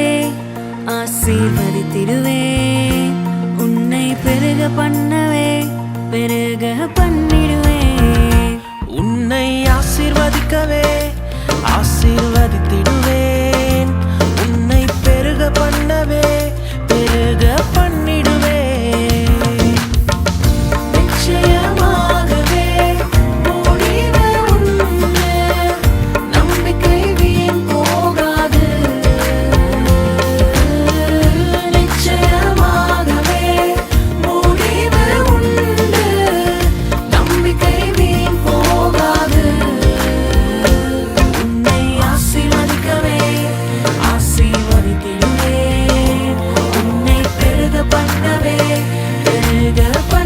தருவே ஆசீர்வதித்திடுவே. உன்னை பெருக பண்ணவே பெருக பண்ணிடுவே. 的关